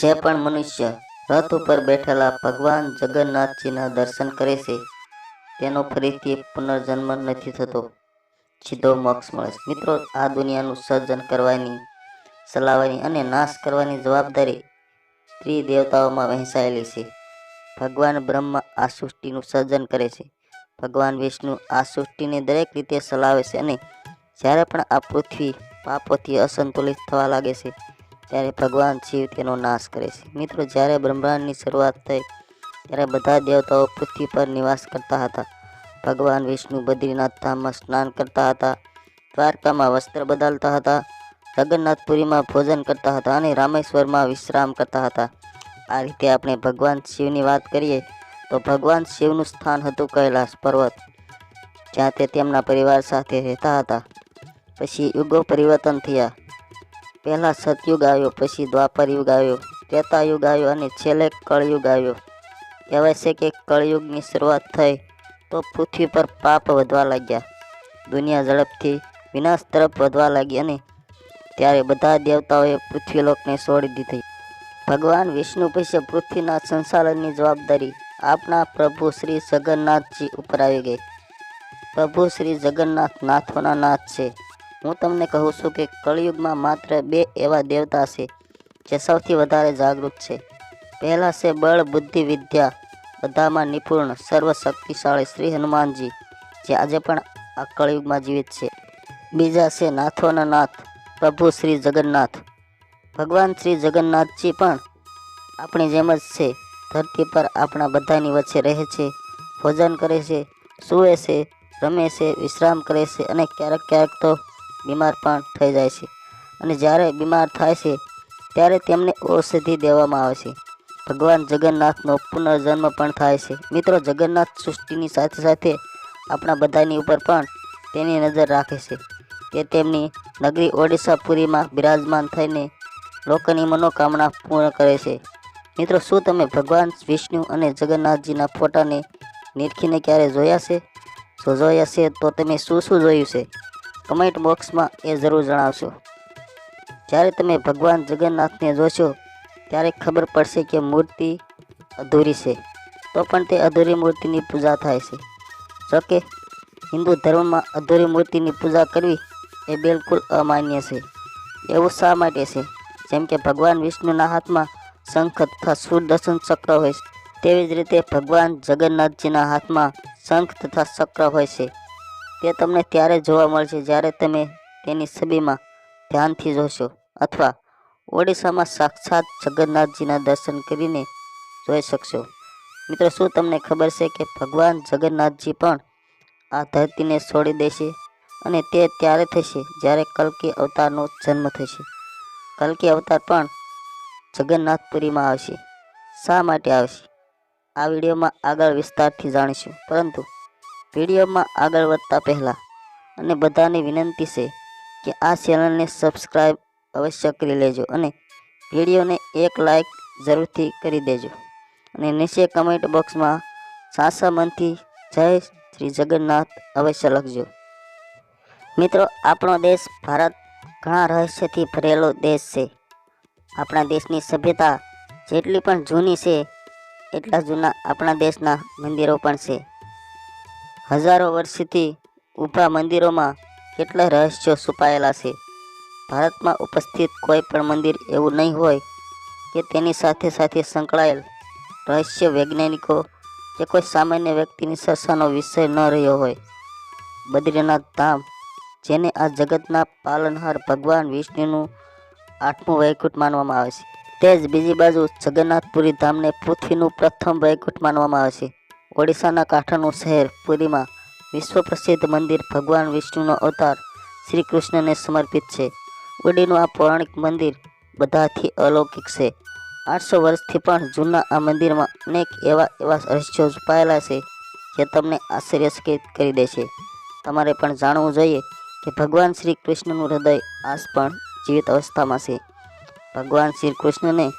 જે પણ મનુષ્ય રથ ઉપર બેઠેલા ભગવાન જગન્નાથજીના દર્શન કરે છે, તેનો ફરીથી પુનર્જન્મ નથી થતો. સીધો મોક્ષ મળે છે. મિત્રો, આ દુનિયાનું સર્જન કરવાની, ચલાવવાની અને નાશ કરવાની જવાબદારી ત્રિદેવતાઓમાં વહેંચાયેલી છે. ભગવાન બ્રહ્મા આ સૃષ્ટિનું સર્જન કરે છે. ભગવાન વિષ્ણુ આ સૃષ્ટિને દરેક રીતે ચલાવે છે અને જ્યારે પણ આ પૃથ્વી પાપોથી અસંતુલિત થવા લાગે છે ત્યારે ભગવાન શિવ તેનો નાશ કરે છે. મિત્રો, જ્યારે બ્રહ્માંડની શરૂઆત થઈ, ત્યારે બધા દેવતાઓ પૃથ્વી પર નિવાસ કરતા હતા. ભગવાન વિષ્ણુ બદ્રીનાથ ધામમાં સ્નાન કરતા હતા, દ્વારકામાં વસ્ત્ર બદલતા હતા, જગન્નાથપુરીમાં ભોજન કરતા હતા અને રામેશ્વરમાં વિશ્રામ કરતા હતા. આ રીતે આપણે ભગવાન શિવની વાત કરીએ, તો ભગવાન શિવનું સ્થાન હતું કૈલાસ પર્વત, જ્યાં તે તેમના પરિવાર સાથે રહેતા હતા. પછી યુગો પરિવર્તન થયા. પહેલાં સતયુગ આવ્યો, પછી દ્વાપર યુગ આવ્યો, ત્રેતા યુગ આવ્યો અને છેલ્લે કળયુગ આવ્યો. કહેવાય છે કે કળયુગની શરૂઆત થઈ તો પૃથ્વી પર પાપ વધવા લાગ્યા. દુનિયા ઝડપથી વિનાશ તરફ વધવા લાગી અને ત્યારે બધા દેવતાઓએ પૃથ્વીલોકને છોડી દીધી. ભગવાન વિષ્ણુ પછી પૃથ્વીના સંચાલનની જવાબદારી આપણા પ્રભુ શ્રી જગન્નાથજી ઉપર આવી ગઈ. પ્રભુ શ્રી જગન્નાથ નાથોના નાથ છે. હું તમને કહું છું કે કળિયુગમાં માત્ર બે એવા દેવતા છે, જે સૌથી વધારે જાગૃત છે. પહેલાં છે બળ, બુદ્ધિ, વિદ્યા. બધામાં નિપુણ, સર્વશક્તિશાળી શ્રી હનુમાનજી, જે આજે પણ આ કળિયુગમાં જીવિત છે. બીજા છે નાથોના નાથ, પ્રભુ શ્રી જગન્નાથ. ભગવાન શ્રી જગન્નાથજી પણ આપણી જેમ જ છે, ધરતી પર આપણા બધાની વચ્ચે રહે છે, ભોજન કરે છે, સૂવે છે, રમે છે, વિશ્રામ કરે છે અને ક્યારેક ક્યારેક તો બીમાર પણ થઈ જાય છે. અને જ્યારે બીમાર થાય છે, ત્યારે તેમને ઔષધિ દેવામાં આવે છે. ભગવાન જગન્નાથનો પુનર્જન્મ પણ થાય છે. મિત્રો, જગન્નાથ સૃષ્ટિની સાથે સાથે આપણા બધાની ઉપર પણ તેની નજર રાખે છે તે તેમની નગરી ઓડિશાપુરીમાં બિરાજમાન થઈને લોકોની મનોકામના પૂર્ણ કરે છે. મિત્રો, શું તમે ભગવાન વિષ્ણુ અને જગન્નાથજીના ફોટાને નિરખીને ક્યારે જોયા છે? જો જોયા છે, તો તમે શું શું જોયું છે? કમેન્ટ બોક્સમાં એ જરૂર જણાવશો. જ્યારે તમે ભગવાન જગન્નાથને જોશો, ત્યારે ખબર પડશે કે મૂર્તિ અધૂરી છે. તો પણ તે અધૂરી મૂર્તિની પૂજા થાય છે. જોકે હિન્દુ ધર્મમાં અધૂરી મૂર્તિની પૂજા કરવી એ બિલકુલ અમાન્ય છે. એવું શા માટે છે? જેમ કે ભગવાન વિષ્ણુના હાથમાં શંખ તથા સુદર્શન ચક્ર હોય છે, તેવી જ રીતે ભગવાન જગન્નાથજીના હાથમાં શંખ તથા ચક્ર હોય છે. તે તમને ત્યારે જોવા મળશે જ્યારે તમે તેની છબીમાં ધ્યાનથી જોશો અથવા ઓડિશામાં સાક્ષાત જગન્નાથજીના દર્શન કરીને જોઈ શકશો. મિત્રો, શું તમને ખબર છે કે ભગવાન જગન્નાથજી પણ આ ધરતીને છોડી દેશે અને તે ત્યારે થશે જ્યારે કલ્કી અવતારનો જન્મ થશે? કલ્કી અવતાર પણ જગન્નાથપુરીમાં આવશે. શા માટે આવશે? આ વિડીયોમાં આગળ વિસ્તારથી જાણીશું. પરંતુ વિડીયોમાં આગળ વધતા પહેલાં અને બધાને વિનંતી છે કે આ ચેનલને સબસ્ક્રાઈબ અવશ્ય કરી લેજો અને વિડીયોને એક લાઈક જરૂરથી કરી દેજો. અને નીચે કમેન્ટ બોક્સમાં સાસા મનથી જય શ્રી જગન્નાથ અવશ્ય લખજો. મિત્રો, આપણો દેશ ભારત ઘણા રહસ્યથી ભરેલો દેશ છે. આપણા દેશની સભ્યતા જેટલી પણ જૂની છે, એટલા જૂના આપણા દેશના મંદિરો પણ છે. હજારો વર્ષથી ઊભા મંદિરોમાં કેટલા રહસ્યો છુપાયેલા છે. ભારતમાં ઉપસ્થિત કોઈ પણ મંદિર એવું નહીં હોય કે તેની સાથે સાથે સંકળાયેલ રહસ્ય વૈજ્ઞાનિકો કે કોઈ સામાન્ય વ્યક્તિની સરસાનો વિષય ન રહ્યો હોય. બદ્રીનાથ ધામ, જેને આ જગતના પાલનહાર ભગવાન વિષ્ણુનું આઠમું વૈકુંઠ માનવામાં આવે છે. તે જ બીજી બાજુ જગન્નાથપુરી ધામને પૃથ્વીનું પ્રથમ વૈકુંઠ માનવામાં આવે છે. ઓડિશાના કાંઠાનું શહેર પુરીમાં વિશ્વ પ્રસિદ્ધ મંદિર ભગવાન વિષ્ણુનો અવતાર શ્રી કૃષ્ણને સમર્પિત છે. ઉડીનું આ પૌરાણિક મંદિર બધાથી અલૌકિક છે. આઠસો વર્ષથી પણ જૂના આ મંદિરમાં અનેક એવા એવા રહસ્યો છુપાયેલા છે જે તમને આશ્ચર્યચકિત કરી દેશે. તમારે પણ જાણવું જોઈએ કે ભગવાન શ્રી કૃષ્ણનું હૃદય આજ પણ જીવિત અવસ્થામાં છે. ભગવાન શ્રી કૃષ્ણને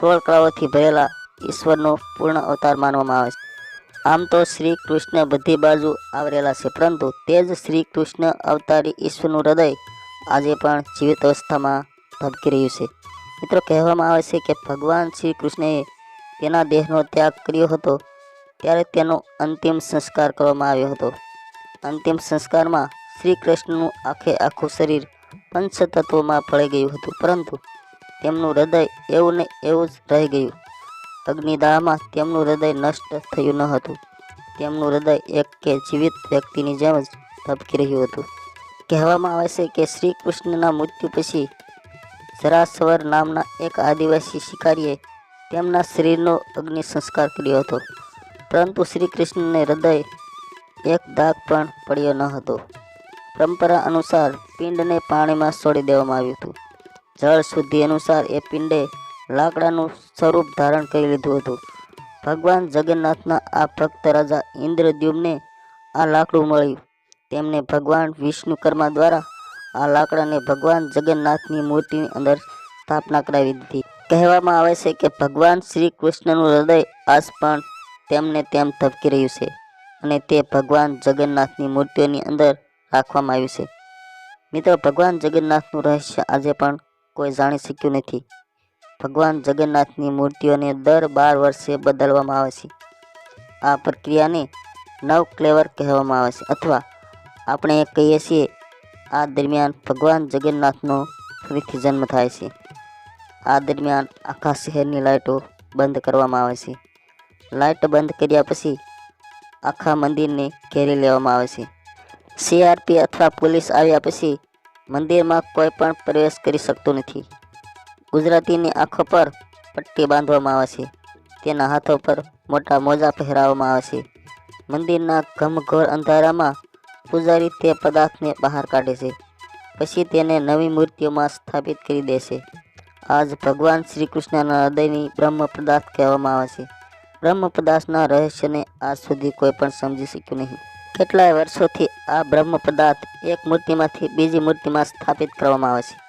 સોળ કળાઓથી ભરેલા ઈશ્વરનો પૂર્ણ અવતાર માનવામાં આવે છે. આમ તો શ્રી કૃષ્ણ બધી બાજુ આવરેલા છે, પરંતુ તે જ શ્રી કૃષ્ણ અવતારી ઈશ્વરનું હૃદય આજે પણ જીવિત અવસ્થામાં ધબકી રહ્યું છે. મિત્રો, કહેવામાં આવે છે કે ભગવાન શ્રી કૃષ્ણએ તેના દેહનો ત્યાગ કર્યો હતો, ત્યારે તેનો અંતિમ સંસ્કાર કરવામાં આવ્યો હતો. અંતિમ સંસ્કારમાં શ્રી કૃષ્ણનું આખે આખું શરીર પંચતત્વમાં ભળી ગયું હતું, પરંતુ તેમનું હૃદય એવું ને એવું જ રહી ગયું. અગ્નિદાહમાં તેમનું હૃદય નષ્ટ થયું ન હતું. તેમનું હૃદય એક કે જીવિત વ્યક્તિની જેમ જ ધબકી રહ્યું હતું. કહેવામાં આવે છે કે શ્રી કૃષ્ણના મૃત્યુ પછી જરાસવર નામના એક આદિવાસી શિકારીએ તેમના શરીરનો અગ્નિ સંસ્કાર કર્યો હતો. પરંતુ શ્રી કૃષ્ણને હૃદય એક દાગ પણ પડ્યો ન હતો. પરંપરા અનુસાર પિંડને પાણીમાં છોડી દેવામાં આવ્યું હતું. જળ શુદ્ધિ અનુસાર એ પિંડે લાકડાનું સ્વરૂપ ધારણ કરી લીધું હતું. ભગવાન જગન્નાથના આ ભક્ત રાજા ઇન્દ્રદ્યુમને આ લાકડું મળ્યું. તેમને ભગવાન વિષ્ણુકર્મા દ્વારા આ લાકડાને ભગવાન જગન્નાથની મૂર્તિની અંદર સ્થાપના કરાવી દીધી. કહેવામાં આવે છે કે ભગવાન શ્રી કૃષ્ણનું હૃદય આજ પણ તેમને તેમ ધબકી રહ્યું છે અને તે ભગવાન જગન્નાથની મૂર્તિઓની અંદર રાખવામાં આવ્યું છે. મિત્રો, ભગવાન જગન્નાથનું રહસ્ય આજે પણ કોઈ જાણી શક્યું નથી. ભગવાન જગન્નાથની મૂર્તિઓને દર બાર વર્ષે બદલવામાં આવે છે. આ પ્રક્રિયાને નવ ક્લેવર કહેવામાં આવે છે અથવા આપણે કહીએ છીએ, આ દરમિયાન ભગવાન જગન્નાથનો ફરીથી જન્મ થાય છે. આ દરમિયાન આખા શહેરની લાઇટો બંધ કરવામાં આવે છે. લાઇટ બંધ કર્યા પછી આખા મંદિરને ઘેરી લેવામાં આવે છે. સીઆરપી અથવા પોલીસ આવ્યા પછી મંદિરમાં કોઈ પણ પ્રવેશ કરી શકતો નથી. ગુજરાતીની આંખો પર પટ્ટી બાંધવામાં આવે છે. તેના હાથો પર મોટા મોજા પહેરાવવામાં આવે છે. મંદિરના ઘમઘોર અંધારામાં પૂજારી તે પદાર્થને બહાર કાઢે છે. પછી તેને નવી મૂર્તિઓમાં સ્થાપિત કરી દે છે. આજ ભગવાન શ્રી કૃષ્ણના હૃદયની બ્રહ્મ પદાર્થ કહેવામાં આવે છે. બ્રહ્મ પદાર્થના રહસ્યને આજ સુધી કોઈ પણ સમજી શક્યું નહીં. કેટલાય વર્ષોથી આ બ્રહ્મ પદાર્થ એક મૂર્તિમાંથી બીજી મૂર્તિમાં સ્થાપિત કરવામાં આવે છે.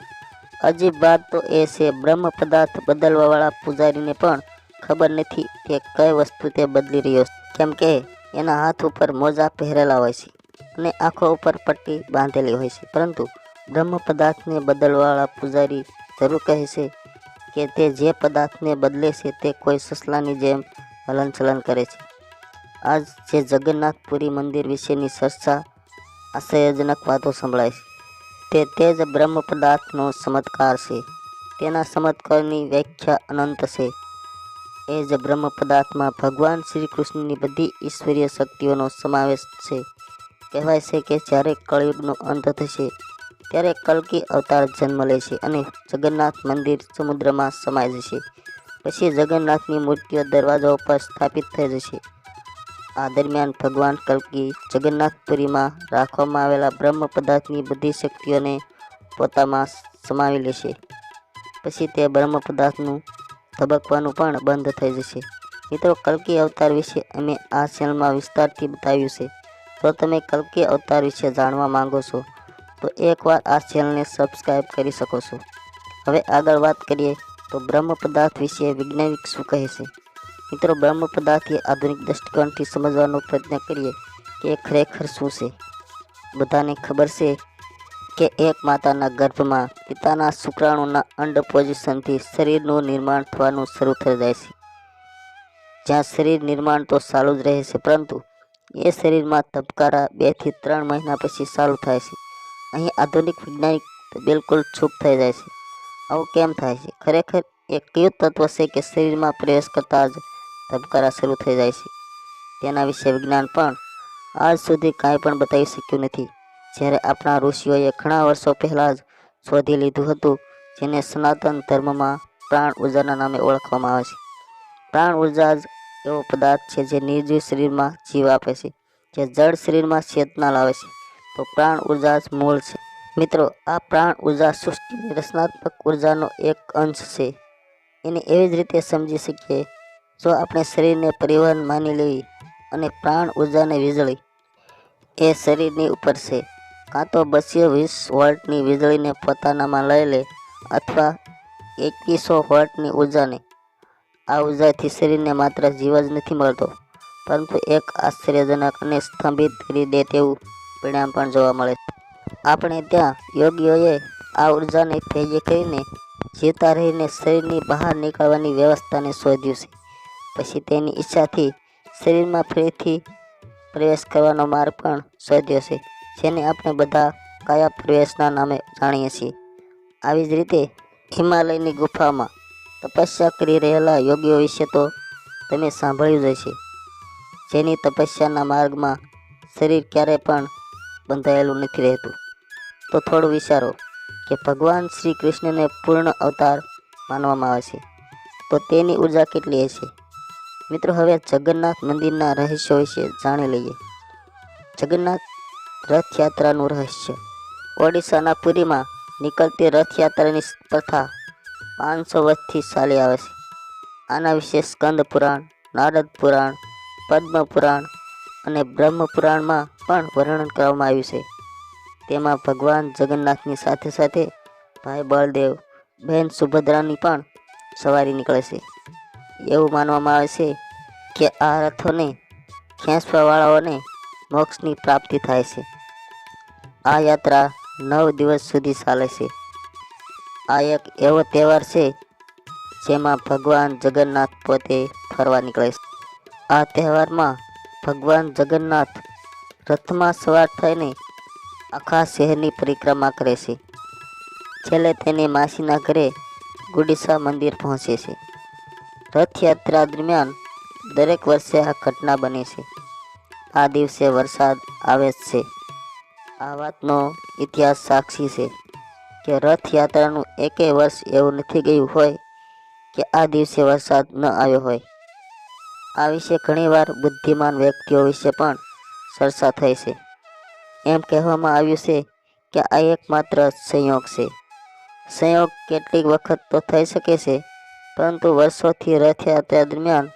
અજીબ વાત તો એ છે, બ્રહ્મ પદાર્થ બદલવાવાળા પૂજારીને પણ ખબર નથી કે કઈ વસ્તુ તે બદલી રહ્યો છે. કેમ કે એના હાથ ઉપર મોજા પહેરેલા હોય છે અને આંખો ઉપર પટ્ટી બાંધેલી હોય છે. પરંતુ બ્રહ્મ પદાર્થને બદલવાવાળા પૂજારી જરૂર કહે છે કે તે જે પદાર્થને બદલે છે તે કોઈ સસલાની જેમ હલનચલન કરે છે. આજ જે જગન્નાથપુરી મંદિર વિશેની ચર્ચા આશ્ચર્યજનક વાતો સંભળાય છે. તે તે જ બ્રહ્મ પદાર્થનો ચમત્કાર છે. તેના ચમત્કારની વ્યાખ્યા અનંત છે. એ જ બ્રહ્મ પદાર્થમાં ભગવાન શ્રી કૃષ્ણની બધી ઈશ્વરીય શક્તિઓનો સમાવેશ છે. કહેવાય છે કે જ્યારે કળયુગનો અંત થશે, ત્યારે કલ્કી અવતાર જન્મ લે છે અને જગન્નાથ મંદિર સમુદ્રમાં સમાય જશે. પછી જગન્નાથની મૂર્તિઓ દરવાજા ઉપર સ્થાપિત થઈ જશે. આ દરમિયાન ભગવાન કલ્કી જગન્નાથપુરીમાં રાખવામાં આવેલા બ્રહ્મ પદાર્થની બધી શક્તિઓને પોતામાં સમાવી લેશે. પછી તે બ્રહ્મ પદાર્થનું ધબકવાનું પણ બંધ થઈ જશે. મિત્રો, કલ્કી અવતાર વિશે અમે આ ચેનલમાં વિસ્તારથી બતાવ્યું છે. જો તમે કલ્કી અવતાર વિશે જાણવા માંગો છો, તો એકવાર આ ચેનલને સબસ્ક્રાઈબ કરી શકો છો. હવે આગળ વાત કરીએ તો બ્રહ્મ પદાર્થ વિશે વૈજ્ઞાનિક શું કહે છે? મિત્રો, બ્રહ્મ પદાર્થ આધુનિક દૃષ્ટિકોણથી સમજવાનો પ્રયત્ન કરીએ કે ખરેખર શું છે? બધાને ખબર છે કે એક માતાના ગર્ભમાં પિતાના શુક્રાણુના અંડ પોઝિશનથી શરીરનું નિર્માણ થવાનું શરૂ થઈ જાય છે. જ્યાં શરીર નિર્માણ તો ચાલુ જ રહે છે, પરંતુ એ શરીરમાં ધબકારા બેથી ત્રણ મહિના પછી ચાલુ થાય છે. અહીં આધુનિક વૈજ્ઞાનિક બિલકુલ ચૂપ થઈ જાય છે. આવું કેમ થાય છે? ખરેખર એ કયું તત્વ છે કે શરીરમાં પ્રવેશ કરતાં જ ધબકારા શરૂ થઈ જાય છે. તેના વિશે વિજ્ઞાન પણ આજ સુધી કાંઈ પણ બતાવી શક્યું નથી. જ્યારે આપણા ઋષિઓએ ઘણા વર્ષો પહેલાં જ શોધી લીધું હતું, જેને સનાતન ધર્મમાં પ્રાણ ઉર્જાના નામે ઓળખવામાં આવે છે. પ્રાણ ઊર્જા જ એવો પદાર્થ છે જે નિર્જીવ શરીરમાં જીવ આપે છે, જે જળ શરીરમાં ચેતના લાવે છે. તો પ્રાણ ઊર્જા જ મૂળ છે. મિત્રો, આ પ્રાણ ઊર્જા સૃષ્ટિની રચનાત્મક ઉર્જાનો એક અંશ છે. એને એવી જ રીતે સમજી શકીએ જો આપણે શરીરને પરિવહન માની લઈએ અને પ્રાણ ઉર્જાને વીજળી, એ શરીરની ઉપર છે. કાં તો બસો વીસ વોલ્ટની વીજળીને પોતાનામાં લઈ લે અથવા એકવીસો વોલ્ટની ઉર્જાને. આ ઉર્જાથી શરીરને માત્ર જીવ જ નથી મળતો, પરંતુ એક આશ્ચર્યજનક અને સ્તંભિત કરી દે તેવું પરિણામ પણ જોવા મળે આપણે ત્યાં યોગીઓએ આ ઉર્જાને ભેગી કરીને જીવતા રહીને શરીરની બહાર નીકળવાની વ્યવસ્થાને શોધ્યું છે. પછી તેની ઈચ્છાથી શરીરમાં ફરીથી પ્રવેશ કરવાનો માર્ગ પણ શોધ્યો છે, જેને આપણે બધા કાયા પ્રવેશના નામે જાણીએ છીએ. આવી જ રીતે હિમાલયની ગુફામાં તપસ્યા કરી રહેલા યોગીઓ વિશે તો તમે સાંભળ્યું જ હશે. જેની તપસ્યાના માર્ગમાં શરીર ક્યારેય પણ બંધાયેલું નથી રહેતું. તો થોડું વિચારો કે ભગવાન શ્રી કૃષ્ણને પૂર્ણ અવતાર માનવામાં આવે છે. તો તેની ઊર્જા કેટલી હશે? મિત્રો, હવે જગન્નાથ મંદિરના રહસ્યો વિશે જાણી લઈએ. જગન્નાથ રથયાત્રાનું રહસ્ય. ઓડિશાના પુરીમાં નીકળતી રથયાત્રાની પ્રથા પાંચસો વર્ષથી ચાલી આવે છે. આના વિશે સ્કંદ પુરાણ, નારદ પુરાણ, પદ્મ પુરાણ અને બ્રહ્મ પુરાણમાં પણ વર્ણન કરવામાં આવ્યું છે. તેમાં ભગવાન જગન્નાથની સાથે સાથે ભાઈ બળદેવ બહેન સુભદ્રાની પણ સવારી નીકળે છે. એવું માનવામાં આવે છે કે આ રથોને ખેંચવાવાળાઓને મોક્ષની પ્રાપ્તિ થાય છે. આ યાત્રા નવ દિવસ સુધી ચાલે છે. આ એક એવો તહેવાર છે જેમાં ભગવાન જગન્નાથ પોતે ફરવા નીકળે છે. આ તહેવારમાં ભગવાન જગન્નાથ રથમાં સવાર થઈને આખા શહેરની પરિક્રમા કરે છે. છેલ્લે તેની માસીના ઘરે ગુડીસા મંદિર પહોંચે છે. રથયાત્રા દરમિયાન દરેક વર્ષે આ ઘટના બને છે. આ દિવસે વરસાદ આવે જ છે. આ વાતનો ઇતિહાસ સાક્ષી છે કે રથયાત્રાનું એકેય વર્ષ એવું નથી ગયું હોય કે આ દિવસે વરસાદ ન આવ્યો હોય. આ વિશે ઘણીવાર બુદ્ધિમાન વ્યક્તિઓ વિશે પણ ચર્ચા થઈ છે. એમ કહેવામાં આવ્યું છે કે આ એકમાત્ર સંયોગ છે. સંયોગ કેટલીક વખત તો થઈ શકે છે પરંતુ વર્ષોથી રથયાત્રા દરમિયાન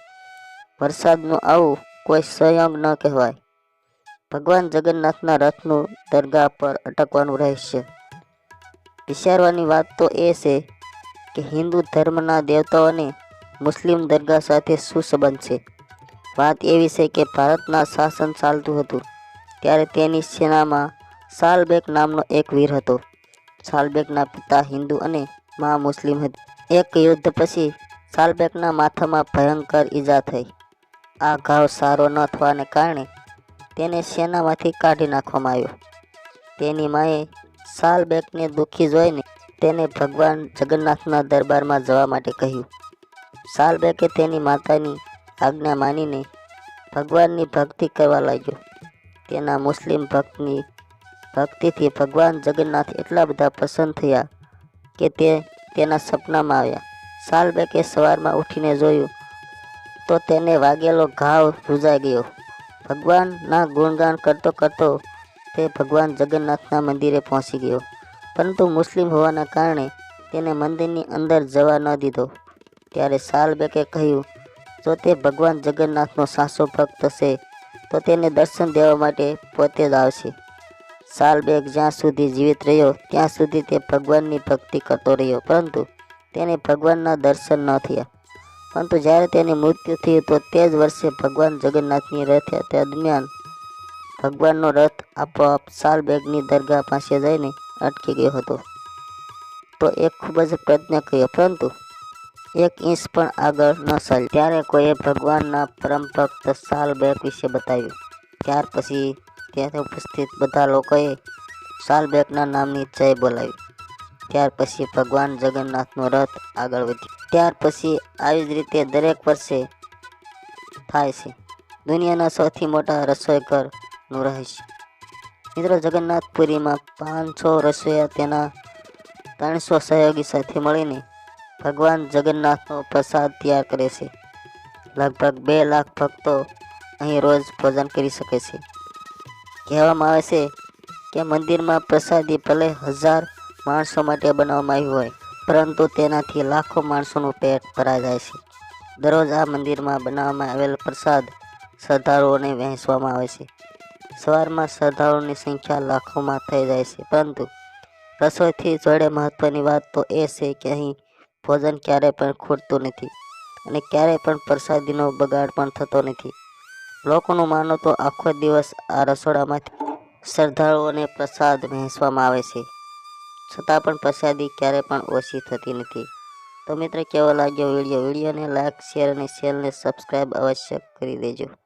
વરસાદનું આવું કોઈ સંયોગ ન કહેવાય. ભગવાન જગન્નાથના રથનું દરગાહ પર અટકવાનું રહેશે વિચારવાની વાત તો એ છે કે હિન્દુ ધર્મના દેવતાઓને મુસ્લિમ દરગાહ સાથે શું સંબંધ છે? વાત એવી છે કે ભારતના શાસન ચાલતું હતું, ત્યારે તેની સેનામાં સાલબેગ નામનો એક વીર હતો. સાલબેગના પિતા હિન્દુ અને મા મુસ્લિમ હતી. એક યુદ્ધ પછી સાલબેકના માથામાં ભયંકર ઈજા થઈ. આ ઘાવ સારો ન થવાને કારણે તેને સેનામાંથી કાઢી નાખવામાં આવ્યો. તેની માએ સાલબેકને દુઃખી જોઈને તેને ભગવાન જગન્નાથના દરબારમાં જવા માટે કહ્યું. સાલબેકે તેની માતાની આજ્ઞા માનીને ભગવાનની ભક્તિ કરવા લાગ્યો. તેના મુસ્લિમ ભક્તની ભક્તિથી ભગવાન જગન્નાથ એટલા બધા પ્રસન્ન થયા કે તે તેના સપનામાં આવ્યા. સાલબેકે સવારમાં ઉઠીને જોયું તો તેને વાગેલો ઘાવ રૂજાઈ ગયો. ભગવાનના ગુણગાન કરતો કરતો તે ભગવાન જગન્નાથના મંદિરે પહોંચી ગયો. પરંતુ મુસ્લિમ હોવાના કારણે તેને મંદિરની અંદર જવા ન દીધો. ત્યારે સાલબેકે કહ્યું, જો તે ભગવાન જગન્નાથનો સાસો ભક્ત છે તો તેને દર્શન દેવા માટે પોતે જ આવશે. સાલબેગ જ્યાં સુધી જીવિત રહ્યો, ત્યાં સુધી તે ભગવાનની ભક્તિ કરતો રહ્યો. પરંતુ તેને ભગવાનના દર્શન ન થયા. પરંતુ જ્યારે તેની મૃત્યુ થયું, તો તે જ વર્ષે ભગવાન જગન્નાથની રથયાત્રા દરમિયાન ભગવાનનો રથ આપોઆપ શાલબેગની દરગાહ પાસે જઈને અટકી ગયો હતો. તો એક ખૂબ જ પ્રયત્ન કર્યો પરંતુ એક ઇંચ પણ આગળ ન ચાલ્યો ત્યારે કોઈએ ભગવાનના પરમ ભક્ત સાલબેગ વિશે બતાવ્યું. ત્યાર પછી ત્યાં ઉપસ્થિત બધા લોકોએ સાલબેકના નામની જય બોલાવી. ત્યાર પછી ભગવાન જગન્નાથનો રથ આગળ વધ્યો. ત્યાર પછી આવી જ રીતે દરેક વર્ષે થાય છે. દુનિયાના સૌથી મોટા રસોઈ ઘરનું રહસ્ય. મિત્રો, જગન્નાથપુરીમાં પાંચસો રસોઈયા તેના ત્રણસો સહયોગી સાથે મળીને ભગવાન જગન્નાથનો પ્રસાદ તૈયાર કરે છે. લગભગ બે લાખ ભક્તો અહીં રોજ ભોજન કરી શકે છે. કહેવામાં આવે છે કે મંદિરમાં પ્રસાદી ભલે હજાર માણસો માટે બનાવવામાં આવ્યું હોય, પરંતુ તેનાથી લાખો માણસોનું પેટ ભરાઈ જાય છે. દરરોજ આ મંદિરમાં બનાવવામાં આવેલ પ્રસાદ શ્રદ્ધાળુઓને વહેંચવામાં આવે છે. સવારમાં શ્રદ્ધાળુઓની સંખ્યા લાખોમાં થઈ જાય છે, પરંતુ રસોઈથી જોડે મહત્ત્વની વાત તો એ છે કે અહીં ભોજન ક્યારેય પણ ખૂટતું નથી અને ક્યારેય પણ પ્રસાદીનો બગાડ પણ થતો નથી. લોકોનું માનો તો આખો દિવસ આ રસોડામાંથી શ્રદ્ધાળુઓને પ્રસાદ વહેંચવામાં આવે છે. છતાં પણ પ્રસાદી ક્યારે પણ ઓછી થતી નથી. તો મિત્ર, કેવો લાગ્યો વીડિયો? વિડીયોને લાઈક, શેર અને ચેનલને સબસ્ક્રાઈબ અવશ્ય કરી દેજો.